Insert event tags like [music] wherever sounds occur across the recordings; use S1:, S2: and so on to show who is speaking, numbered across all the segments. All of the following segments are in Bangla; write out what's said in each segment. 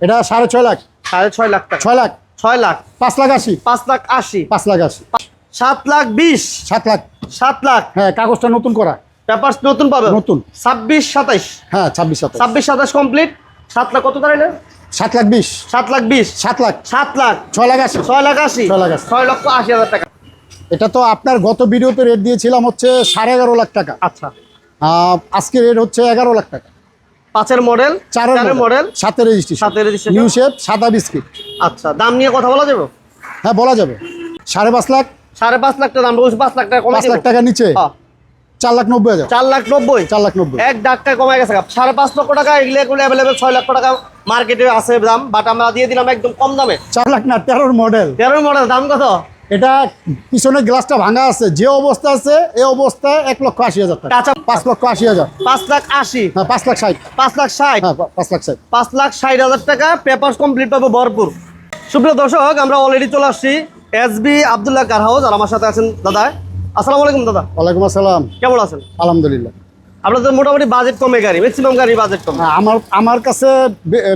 S1: এটা সাড়ে ছয় লাখ।
S2: সাড়ে ছয় লাখ টাকা।
S1: ছয় লাখ।
S2: ছয় লাখ।
S1: পাঁচ লাখ আশি।
S2: পাঁচ লাখ আশি।
S1: পাঁচ লাখ আশি।
S2: সাত লাখ বিশ।
S1: সাত লাখ।
S2: সাত লাখ।
S1: হ্যাঁ কাগজটা নতুন করা।
S2: পেপার নতুন পাবে?
S1: নতুন।
S2: ছাব্বিশ সাতাইশ।
S1: হ্যাঁ ছাব্বিশ সাত
S2: ছাব্বিশ সাতাশ কমপ্লিট। সাত লাখ কত দাঁড়াইলে?
S1: সাত লাখ বিশ।
S2: সাত লাখ বিশ।
S1: সাত লাখ।
S2: সাত লাখ।
S1: ছয় লাখ আশি।
S2: ছয় লাখ আশি।
S1: ছয় লাখ।
S2: ছয় লক্ষ আশি হাজার টাকা।
S1: এটা তো আপনার গত ভিডিওতে রেট দিয়েছিলাম হচ্ছে সাড়ে এগারো লাখ টাকা।
S2: আচ্ছা।
S1: আজকে রেট হচ্ছে এগারো লাখ টাকা।
S2: পাঁচের মডেল
S1: চারের
S2: মডেল
S1: সাতের রেজিস্ট্রেশন
S2: সাতের registration।
S1: নিউ শেপ সাদা বিস্কিট।
S2: আচ্ছা দাম নিয়ে কথা বলা যাবে?
S1: হ্যাঁ বলা যাবে। সাড়ে পাঁচ লাখ।
S2: সাড়ে পাঁচ লাখ টাকা দাম বলছি পাঁচ লাখ টাকা
S1: পাঁচ লাখ টাকা নিচে।
S2: হ্যাঁ,
S1: চার লাখ নব্বই হাজার।
S2: চার লাখ নব্বই?
S1: চার লাখ নব্বই।
S2: এক ডাক্তার কমে গেছে সাড়ে পাঁচ লক্ষ টাকা এগুলো এগুলো অ্যাভেলেবেল ছয় লক্ষ টাকা মার্কেটে আছে দাম বাট আমরা দিয়ে দিলাম একদম কম দামে।
S1: চার লাখ না তেরোর মডেল
S2: তেরো মডেল দাম কত?
S1: এটা পিছনের গ্লাসটা ভাঙা আছে যে অবস্থা আছে এই অবস্থায় এক লক্ষ আশি হাজার টাকা।
S2: কাঁচা
S1: পাঁচ লক্ষ আশি হাজার।
S2: পাঁচ লাখ আশি?
S1: হ্যাঁ পাঁচ লাখ ষাট।
S2: পাঁচ লাখ ষাট?
S1: হ্যাঁ পাঁচ লাখ ষাট।
S2: পাঁচ লাখ ষাট হাজার টাকা পেপার কমপ্লিট পাবো ভরপুর। সুপ্রিয় দর্শক আমরা অলরেডি চলে আসছি S B Abdullah car house আর আমার সাথে আছেন দাদা। আসসালামু আলাইকুম দাদা।
S1: ওয়ালাইকুম আসসালাম।
S2: কেমন আছেন?
S1: আলহামদুলিল্লাহ।
S2: আপনাদের মোটামুটি বাজেট কমে গাড়ি ম্যাক্সিমাম গাড়ি বাজেট কমে।
S1: হ্যাঁ, আমার আমার কাছে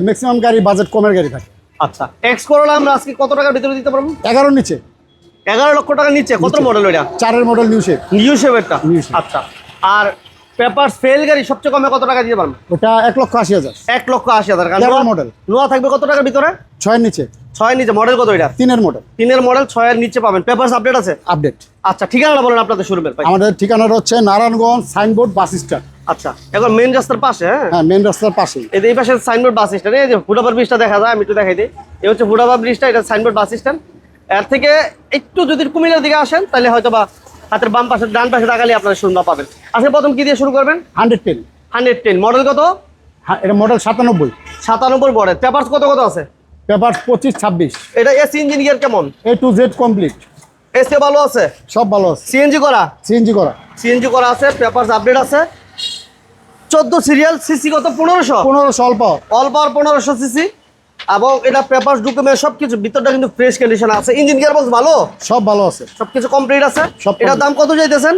S1: ম্যাক্সিমাম গাড়ি বাজেট কমের গাড়ি থাকে।
S2: আচ্ছা এক্স করোলা আমরা আজকে কত টাকার ভিতরে দিতে পারব?
S1: এগারোর নিচে।
S2: এগারো লক্ষ টাকা নিচ্ছে। কত মডেল ওইটা
S1: চারের মডেল নিউ শেপ
S2: নিউ শেপেরটা। আচ্ছা। আর পেপার ফেল গাড়ি সবচেয়ে কমে কত টাকা দিতে পারবেন
S1: ওটা এক লক্ষ আশি হাজার।
S2: এক লক্ষ আশি হাজার।
S1: তেরো
S2: নোয়া- থাকবে কত টাকার ভিতরে?
S1: ছয়ের নিচে।
S2: ছয়ের নিচে। মডেল কত এটা?
S1: তিনের মডেল
S2: তিনের মডেল ছয়ের নিচে পাবেন। পেপার আপডেট আছে?
S1: আপডেট
S2: আচ্ছা ঠিকানাটা বলেন আপনাদের শোরুমের
S1: আমাদের ঠিকানাটা হচ্ছে নারায়ণগঞ্জ সাইনবোর্ড বাস স্ট্যান্ড।
S2: আচ্ছা এখন মেন রাস্তার পাশে হ্যাঁ?
S1: হ্যাঁ মেন রাস্তার পাশেই।
S2: এই যে এই পাশে সাইনবোর্ড বাস স্ট্যান্ড এই যে ফুটাবার ব্রিজটা দেখা যায় আমি একটু দেখাই দিই। এই হচ্ছে ফুটাবার ব্রিজটা এটা সাইনবোর্ড বাস স্ট্যান্ড। এর থেকে একটু যদি কুমিল্লার দিকে আসেন তাহলে হয়তো বা হাতের বাম পাশে ডান পাশে তাকালে আপনারা সুন্দর পাবেন। আজকে প্রথম কি দিয়ে শুরু করবেন?
S1: Hundred ten.
S2: Hundred ten. Model কত?
S1: হ্যাঁ এটা মডেল সাতানব্বই।
S2: সাতানব্বই মডেল পেপার কত কত আছে?
S1: পেপার পঁচিশ ছাব্বিশ।
S2: এটা এসি ইঞ্জিন গিয়ার কেমন?
S1: A to Z complete.
S2: এসে ভালো আছে?
S1: সব ভালো আছে।
S2: সিএনজি করা?
S1: সিএনজি করা।
S2: সিএনজি করা আছে পেপার আপডেট আছে। চোদ্দ সিরিয়াল সিসি কত? পনেরোশো?
S1: পনেরোশো অল্প।
S2: অল্প আর পনেরোশো সিসি। এবং এটা পেপার ডকুমেন্ট সব কিছু ভিতরটা কিন্তু ফ্রেশ কন্ডিশন আছে। ইঞ্জিন গিয়ার বক্স ভালো?
S1: সব ভালো আছে।
S2: সব কিছু কমপ্লিট আছে?
S1: সব
S2: এটার দাম কত চাইতেছেন?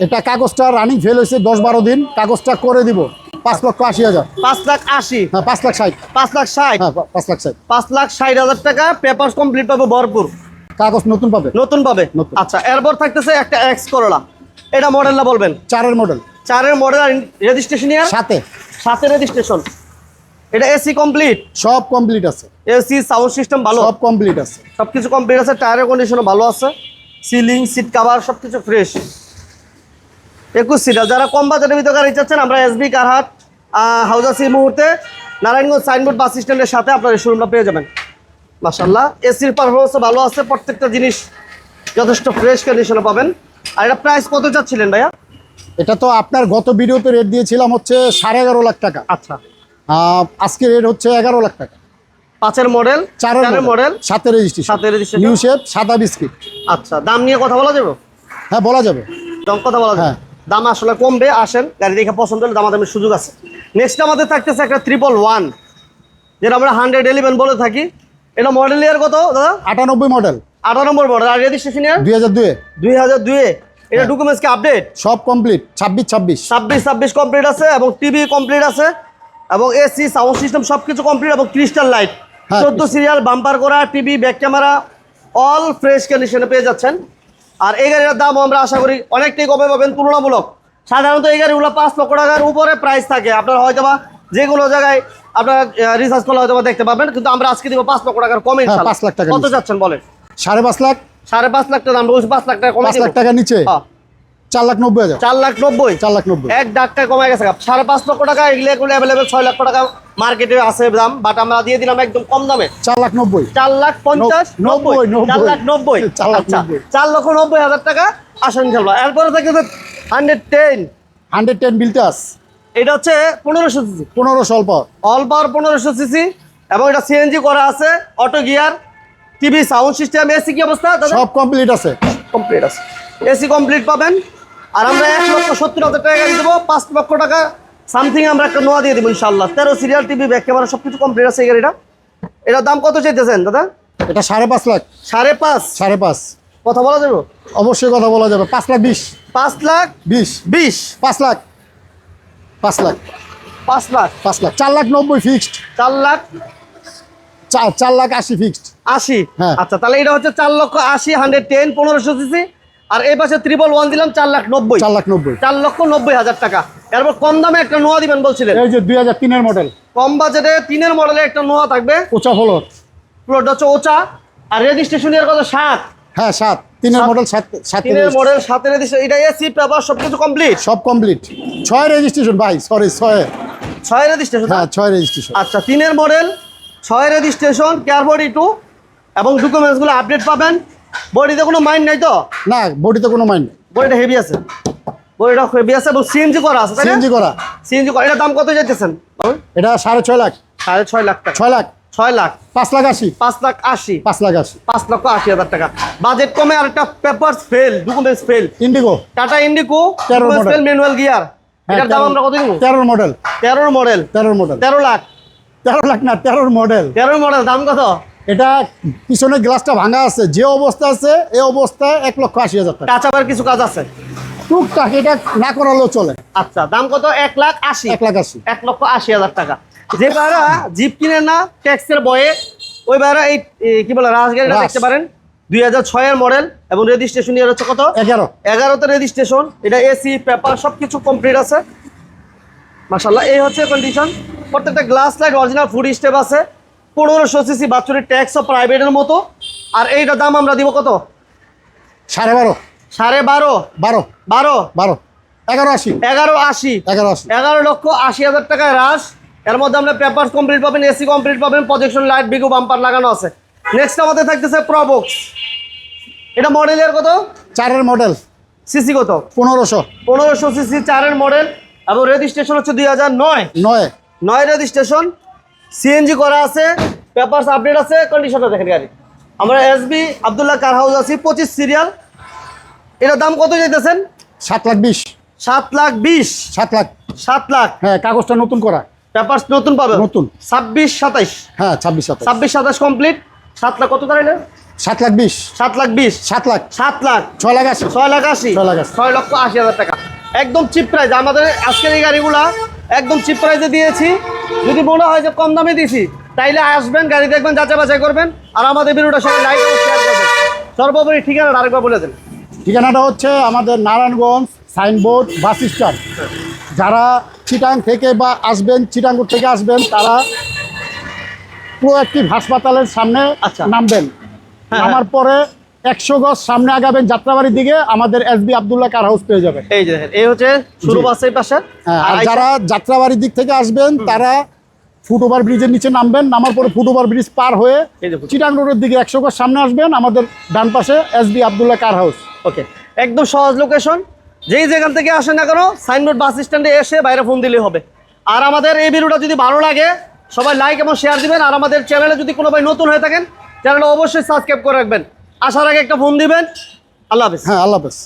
S1: এটা কাগজটা রানিং ফেল হয়েছে দশ বারো দিন। কাগজটা করে দিব। পাঁচ লক্ষ আশি হাজার।
S2: পাঁচ লাখ আশি?
S1: হ্যাঁ পাঁচ লাখ ষাট।
S2: পাঁচ লাখ ষাট?
S1: হ্যাঁ পাঁচ লাখ ষাট।
S2: পাঁচ লাখ ষাট হাজার টাকা পেপার কমপ্লিট পাবে ভরপুর।
S1: কাগজ নতুন পাবে।
S2: নতুন পাবে। আচ্ছা এরপর থাকতেছে একটা এক্স করোলা এটা মডেলটা বলবেন?
S1: চারের মডেল
S2: চারের মডেল আর রেজিস্ট্রেশন
S1: সাথে
S2: সাথে রেজিস্ট্রেশন এটা এসি কমপ্লিট
S1: সব কমপ্লিট আছে।
S2: এসি সাউন্ড সিস্টেম ভালো?
S1: সব কমপ্লিট আছে।
S2: সবকিছু কমপ্লিট আছে টায়ারের কন্ডিশনও ভালো আছে। সিলিং সিট কাভার সবকিছু ফ্রেশ একুশ সিটার যারা কম বাজেটের ভিতরে গাড়ি চাচ্ছেন আমরা এসবি কারহাট হাউজাসি মুহূর্তে নারায়ণগঞ্জ সাইনবোর্ড বাস স্ট্যান্ডের সাথে আপনার এই শোরুমটা পেয়ে যাবেন। মাসাল্লাহ এসির পারফরমেন্সও ভালো আছে প্রত্যেকটা জিনিস যথেষ্ট ফ্রেশ কন্ডিশনে পাবেন। আর এটা প্রাইস কত চাচ্ছিলেন ভাইয়া?
S1: এটা তো আপনার গত ভিডিওতে রেট দিয়েছিলাম হচ্ছে সাড়ে এগারো লাখ টাকা।
S2: আচ্ছা।
S1: আজকে রেট হচ্ছে এগারো লাখ টাকা।
S2: পাঁচের মডেল
S1: চারের
S2: মডেল
S1: সাথে রেজিস্ট্রেশন
S2: সাথে registration।
S1: নিউ শেপ সাদা বিস্কিট
S2: আচ্ছা দাম নিয়ে কথা বলা যাবে?
S1: হ্যাঁ বলা যাবে।
S2: দাম কথা বলা যায়
S1: হ্যাঁ।
S2: দাম আসলে কমবে আসেন গাড়ি দেখে পছন্দ হলে দামাদামের সুযোগ আছে। নেক্সট আমাদের থাকতেছে একটা ট্রিপল ওয়ান যেটা আমরা হান্ড্রেড ইলেভেন বলে থাকি। এটা মডেল ইয়ার কত দাদা?
S1: আটানব্বই মডেল
S2: নম্বর মডেল আর রেজিস্ট্রেশন ইয়ার
S1: দুই হাজার দুয়ে
S2: দুই হাজার দুয়ে এটা ডকুমেন্টস কি আপডেট
S1: সব কমপ্লিট ছাব্বিশ ছাব্বিশ।
S2: ছাব্বিশ ছাব্বিশ কমপ্লিট আছে এবং টিভি কমপ্লিট আছে। এবং এসি সাউন্ড সিস্টেম সব কিছু কমপ্লিট এবং ক্রিস্টাল লাইট
S1: হ্যাঁ,
S2: চোদ্দ সিরিয়াল বাম্পার করা TV back camera all fresh কন্ডিশনে পেয়ে যাচ্ছেন। আর এই গাড়ির দামও আমরা আশা করি অনেকটাই কমে পাবেন তুলনামূলক। সাধারণত এই গাড়িগুলো পাঁচ লক্ষ টাকার উপরে প্রাইস থাকে। আপনার হয়তো বা যে কোনো জায়গায় আপনার রিসার্চ করলে হয়তো দেখতে পাবেন কিন্তু আমরা আজকে দিব পাঁচ লক্ষ টাকার কমে
S1: হ্যাঁ, পাঁচ লাখ টাকা
S2: কত
S1: নিচে।
S2: যাচ্ছেন বলেন?
S1: সাড়ে পাঁচ লাখ?
S2: সাড়ে পাঁচ লাখ টাকা দাম পাঁচ লাখ টাকা কমে
S1: পাঁচ লাখ টাকা নিচে?
S2: হ্যাঁ,
S1: চার লাখ নব্বই হাজার।
S2: চার লাখ নব্বই?
S1: চার লাখ নব্বই।
S2: এক ডাক্তার কমে গেছে সাড়ে পাঁচ লক্ষ টাকা এগুলো এগুলো অ্যাভেলেবেল ছয় লক্ষ টাকা মার্কেটে আছে দাম বাট আমরা দিয়ে দিলাম একদম কম দামে।
S1: চার লাখ নব্বই।
S2: চার লাখ পঞ্চাশ
S1: নব্বই।
S2: চার লাখ নব্বই। [laughs]
S1: চার
S2: আচ্ছা চার লক্ষ নব্বই হাজার টাকা আসেন খেলবা। এরপরে থাকে হান্ড্রেড টেন।
S1: হান্ড্রেড টেন বিলটাস
S2: এটা হচ্ছে পনেরোশো সিসি।
S1: পনেরো স্বল্প
S2: অল পাওয়ার পনেরোশো সিসি এবং এটা সিএনজি করা আছে auto gear TV sound system AC কি অবস্থা?
S1: সব কমপ্লিট আছে।
S2: কমপ্লিট আছে। এসি কমপ্লিট পাবেন। আর আমরা এক লক্ষ সত্তর হাজার টাকা গাড়ি দেবো পাঁচ লক্ষ টাকা সামথিং আমরা একটা নোয়া দিয়ে দেবো ইনশাল্লাহ তেরো সিরিয়াল টিভি ব্যাক ক্যামেরা সব কিছু কমপ্লিট আছে এই গাড়িটা। এটার দাম কত চাইতেছেন দাদা?
S1: এটা সাড়ে পাঁচ লাখ।
S2: সাড়ে পাঁচ?
S1: সাড়ে পাঁচ।
S2: কথা বলা যাবে?
S1: অবশ্যই কথা বলা যাবে। পাঁচ লাখ বিশ।
S2: পাঁচ লাখ
S1: বিশ।
S2: বিশ?
S1: পাঁচ লাখ। পাঁচ লাখ।
S2: পাঁচ লাখ?
S1: পাঁচ লাখ। চার লাখ নব্বই ফিক্সড
S2: চার লাখ?
S1: চার চার লাখ আশি ফিক্সড
S2: আশি?
S1: হ্যাঁ।
S2: আচ্ছা তাহলে এটা হচ্ছে চার লক্ষ আশি হান্ড্রেড টেন পনেরোশো সিসি আর এই পাশে ত্রিপল ওয়ান দিলাম চার লাখ নব্বই।
S1: চার লাখ নব্বই।
S2: চার লক্ষ নব্বই হাজার টাকা। এরপর কম দামে একটা নোয়া দিবেন বলছিলেন।
S1: এই যে দুই হাজার তিনের মডেল
S2: কম বাজেটে তিনের মডেলে একটা নোয়া থাকবে।
S1: ওচা ফলর
S2: পুরোটা হচ্ছে ওচা। আর রেজিস্ট্রেশন এর কত সাত।
S1: হ্যাঁ সাত। তিনের মডেল সাত সাত
S2: তিনের মডেল সাতের রেজিস্ট্রেশন এটা এসি পেপার সব কিছু কমপ্লিট
S1: সব কমপ্লিট ছয় রেজিস্ট্রেশন ভাই সরি ছয়।
S2: ছয় রেজিস্ট্রেশন
S1: হ্যাঁ ছয় রেজিস্ট্রেশন
S2: আচ্ছা তিনের মডেল ছয় রেজিস্ট্রেশন কেয়ার বডি টু এবং ডকুমেন্টসগুলো আপডেট পাবেন। বডিতে কোনো মাইন্ড নাই তো?
S1: না বডিতে কোনো মাইন্ড
S2: বডিটা হেভি আছে। বডিটা হেভি আছে এবং সিএনজি করা আছে
S1: সিএনজি করা।
S2: সিএনজি করা। এটার দাম কত যাইতেছেন?
S1: এটা সাড়ে ছয় লাখ।
S2: সাড়ে ছয় লাখ টাকা।
S1: ছয় লাখ।
S2: ছয় লাখ।
S1: পাঁচ লাখ আশি।
S2: পাঁচ লাখ আশি।
S1: পাঁচ লাখ আশি।
S2: পাঁচ লক্ষ আশি হাজার টাকা। বাজেট কমে আর একটা papers fail documents fail
S1: Indigo
S2: Tata
S1: তেরো model।
S2: ফেল ম্যানুয়াল গিয়ার এটার দাম আমরা কত দিব
S1: তেরোর মডেল
S2: তেরোর মডেল
S1: তেরোর মডেল
S2: তেরো লাখ।
S1: তেরো লাখ না তেরোর মডেল
S2: তেরোর মডেল দাম কত?
S1: এটা পিছনের গ্লাসটা ভাঙা আছে যে অবস্থা আছে এই অবস্থায় এক লক্ষ আশি হাজার টাকা।
S2: কাঁচাবার কিছু কাজ আছে?
S1: টুকটাক এটা না করালেও চলে।
S2: আচ্ছা দাম কত? এক লাখ আশি।
S1: এক লাখ আশি।
S2: এক লক্ষ আশি হাজার টাকা। যে ভাড়া জিপ কিনে না ট্যাক্সের বয়ে ওই ভাড়া এই কি বলে রাজগাড়িটা
S1: রাজ।
S2: দেখতে পারেন? দুই হাজার ছয়ের মডেল এবং রেজিস্ট্রেশন ইয়ার হচ্ছে কত?
S1: এগারো।
S2: এগারোতে রেজিস্ট্রেশন এটা এসি পেপার সব কিছু কমপ্লিট আছে। মাসাল্লাহ এই হচ্ছে কন্ডিশন প্রত্যেকটা glass light original food step আছে। পনেরোশো সিসি বাচ্চুরির ট্যাক্স ও প্রাইভেটের মতো। আর এইটার দাম আমরা দিব কত?
S1: সাড়ে বারো।
S2: সাড়ে বারো?
S1: বারো।
S2: বারো?
S1: বারো। এগারো আশি।
S2: এগারো আশি।
S1: এগারো আশি।
S2: এগারো লক্ষ আশি হাজার টাকায় হ্রাস। এর মধ্যে আমরা পেপার কমপ্লিট পাবেন এসি কমপ্লিট পাবেন প্রজেকশন লাইট বিগু বাম্পার লাগানো আছে। নেক্সট আমাদের থাকতেছে প্রবক্স এটা মডেলের কত?
S1: চারের মডেল
S2: সিসি কত?
S1: পনেরোশো।
S2: পনেরোশো সিসি চারের মডেল এবং রেজিস্ট্রেশন হচ্ছে দুই হাজার নয়।
S1: নয়।
S2: নয় রেজিস্ট্রেশন সিএনজি করা আছে পেপারস আপডেট আছে কন্ডিশনটা দেখেন গাড়ি। আমরা এসবি আবদুল্লাহ কার হাউস আছি পঁচিশ সিরিয়াল এটার দাম কত যেতেছেন
S1: সাত লাখ বিশ।
S2: সাত লাখ বিশ।
S1: সাত লাখ।
S2: সাত লাখ।
S1: হ্যাঁ কাগজটা নতুন করা।
S2: পেপারস নতুন পাবে
S1: নতুন।
S2: ছাব্বিশ সাতাইশ।
S1: হ্যাঁ ছাব্বিশ সাত
S2: ছাব্বিশ সাতাশ কমপ্লিট সাত লাখ কত দাঁড়াইলে
S1: সাত লাখ বিশ।
S2: সাত লাখ বিশ।
S1: সাত লাখ।
S2: সাত লাখ।
S1: ছয় লাখ আশি।
S2: ছয় লাখ আশি।
S1: ছয় লাখ আশি।
S2: ছয় লক্ষ আশি হাজার টাকা। একদম চিপ প্রাইস আমাদের আজকের এই গাড়িগুলা একদম চিপ প্রাইসে দিয়েছি। যদি মনে হয় যে কম দামে দিছি তাইলে আসবেন গাড়ি দেখবেন যাচাই বাছাই করবেন আর আমাদের ভিডিওটা সবাই লাইক এবং শেয়ার করবেন। সর্বোপরি ঠিকানা আরেকবার বলে দেন।
S1: ঠিকানাটা হচ্ছে আমাদের নারায়ণগঞ্জ সাইনবোর্ড বাস স্ট্যান্ড। যারা চিটাং থেকে বা আসবেন চিটাঙ্গুর থেকে আসবেন তারা প্রোঅ্যাক্টিভ হাসপাতালের সামনে
S2: আচ্ছা।
S1: নামবেন।
S2: হ্যাঁ,
S1: নামার পরে একশো গজ সামনে আগাবেন যাত্রাবাড়ির দিকে আমাদের S B Abdullah car house পেয়ে যাবেন।
S2: এই যে এই হচ্ছে শুরু বাস এই পাশে।
S1: হ্যাঁ,
S2: আর
S1: যারা যাত্রাবাড়ির দিক থেকে আসবেন তারা ফুট ওভার ব্রিজের নিচে নামবেন নামার পরে ফুট ওভার ব্রিজ পার হয়ে চিটাং রোডের দিকে একশো গজ সামনে আসবেন আমাদের ডান পাশে S B Abdullah car house.
S2: Okay একদম সহজ লোকেশন যেই যেখান থেকে আসেন না কেন সাইনবোর্ড বাস স্ট্যান্ডে এসে বাইরে ফোন দিলেই হবে। আর আমাদের এই ভিডিওটা যদি ভালো লাগে সবাই লাইক এবং শেয়ার দিবেন। আর আমাদের চ্যানেলে যদি কোনো ভাই নতুন হয়ে থাকেন চ্যানেলটা অবশ্যই সাবস্ক্রাইব করে রাখবেন। আসার আগে একটা ফোন দিবেন। আল্লাহ হাফেজ।
S1: হ্যাঁ আল্লাহ হাফেজ।